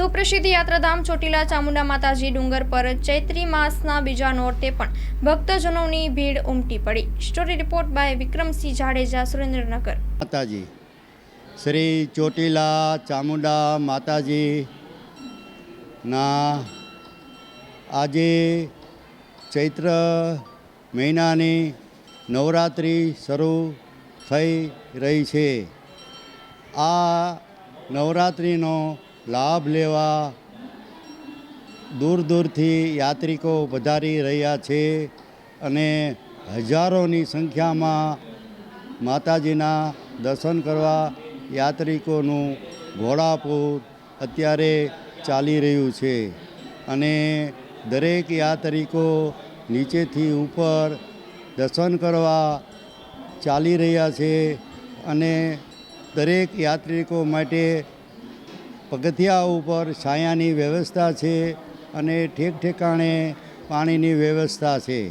સુપ્રસિદ્ધ યાત્રાધામ ચોટીલા ચામુંડા માતાજી ડુંગર પર ચૈત્રી માસના બીજા નોરતે પણ ભક્તજનોની ભીડ ઉમટી પડી. Story report by Vikramsinh Jadeja, Surendranagar. માતાજી, શ્રી ચોટીલા ચામુંડા માતાજી ના આજે ચૈત્ર મહિનાની નવરાત્રિ શરૂ થઈ રહી છે. આ નવરાત્રિનો લાભ લેવા દૂર દૂરથી યાત્રિકો વધારી રહ્યા છે અને હજારોની સંખ્યામાં માતાજીના દર્શન કરવા યાત્રિકોનું ઘોડાપૂર અત્યારે ચાલી રહ્યું છે અને દરેક યાત્રિકો નીચેથી ઉપર દર્શન કરવા ચાલી રહ્યા છે અને દરેક યાત્રિકો માટે પગથિયા ઉપર છાયાની વ્યવસ્થા છે અને ઠેક ઠેકાણે પાણીની વ્યવસ્થા છે.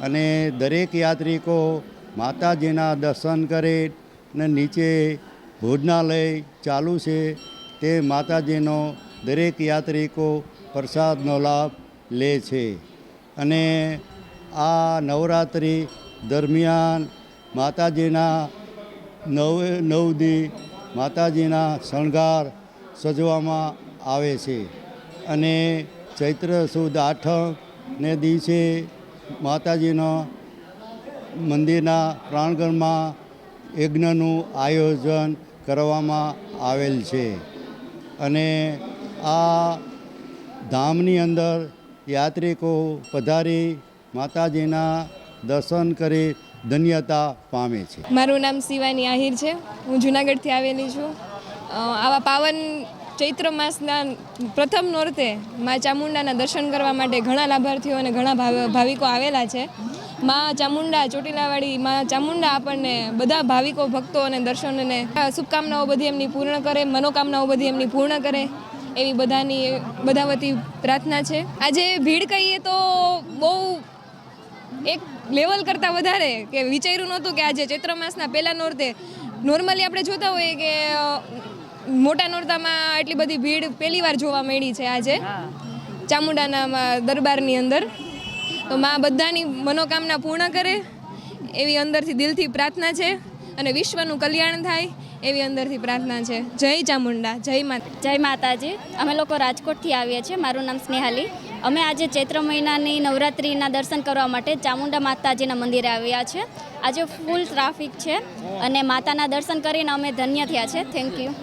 અને દરેક યાત્રિકો માતાજીના દર્શન કરે ને નીચે ભોજનાલય ચાલુ છે. તે માતાજીનો દરેક યાત્રિકો પ્રસાદનો લાભ લે છે. અને આ નવરાત્રિ દરમિયાન માતાજીના નવ નવ દી માતાજીના શણગાર સજવામાં આવે છે. અને ચૈત્ર સુદ આઠને દિવસે માતાજીના મંદિરના પ્રાંગણમાં યજ્ઞનું આયોજન કરવામાં આવેલ છે. અને આ ધામની અંદર યાત્રિકો પધારી માતાજીના દર્શન કરી ધન્યતા પામે છે. મારું નામ શિવાની આહિર છે. હું જુનાગઢથી આવેલી છું. આવા પાવન ચૈત્ર માસના પ્રથમ નોરતે મા ચામુંડાના દર્શન કરવા માટે ઘણા લાભાર્થીઓ અને ઘણા ભાવ- ભાવિકો આવેલા છે. મા ચામુંડા ચોટીલાવાળી મા ચામુંડા આપણને બધા ભાવિકો, ભક્તો અને દર્શનને શુભકામનાઓ બધી એમની પૂર્ણ કરે, મનોકામનાઓ બધી એમની પૂર્ણ કરે એવી બધાની, બધા વતી પ્રાર્થના છે. આજે ભીડ કહીએ તો બહુ એક લેવલ કરતાં વધારે કે વિચાર્યું નહોતું કે આજે ચૈત્ર માસના પહેલા નોરતે નોર્મલી આપણે જોતા હોઈએ કે મોટા નોરતામાં એટલી બધી ભીડ પહેલી વાર જોવા મળી છે આજે. ચામુંડાના દરબારની અંદર. તો માં બધાની મનોકામના પૂર્ણ કરે. એવી અંદરથી દિલથી પ્રાર્થના છે અને વિશ્વનું કલ્યાણ થાય એવી અંદરથી પ્રાર્થના છે. જય ચામુંડા જય માતા. જય માતાજી. અમે લોકો રાજકોટથી આવીએ છીએ. મારું નામ સ્નેહાલી. અમે આજે ચૈત્ર મહિનાની નવરાત્રિના દર્શન કરવા માટે ચામુંડા માતાજીના મંદિરે આવ્યા છે. આજે ફૂલ ટ્રાફિક છે અને માતાના દર્શન કરીને અમે ધન્ય થયા છે. Thank you.